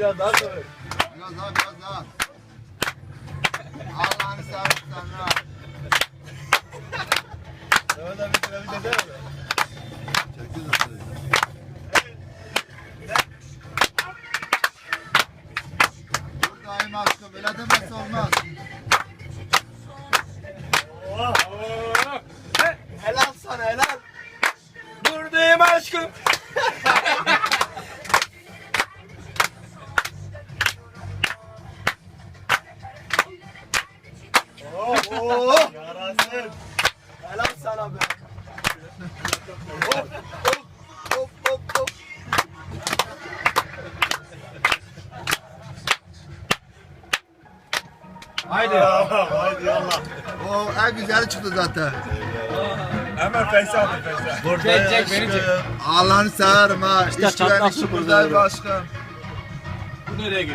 biraz daha söyle. Biraz daha biraz daha. Allah'ını seversen ha. Mehmet abi şöyle bir desene be. Çekil de söyle. Buradayım aşkım. Öyle demesi olmaz. Helal sana helal. Buradayım aşkım. oh. Yarasın. Helal sana be. hop, hop, hop, hop, hop. Haydi. Haydi Allah. O en güzeli çıktı zaten. Hemen feyse aldı feyse. Çek çek beni çek. Allah'ını severim ha. İşte çatlak İşte su buradayım burada. aşkım. Bu nereye gidiyor?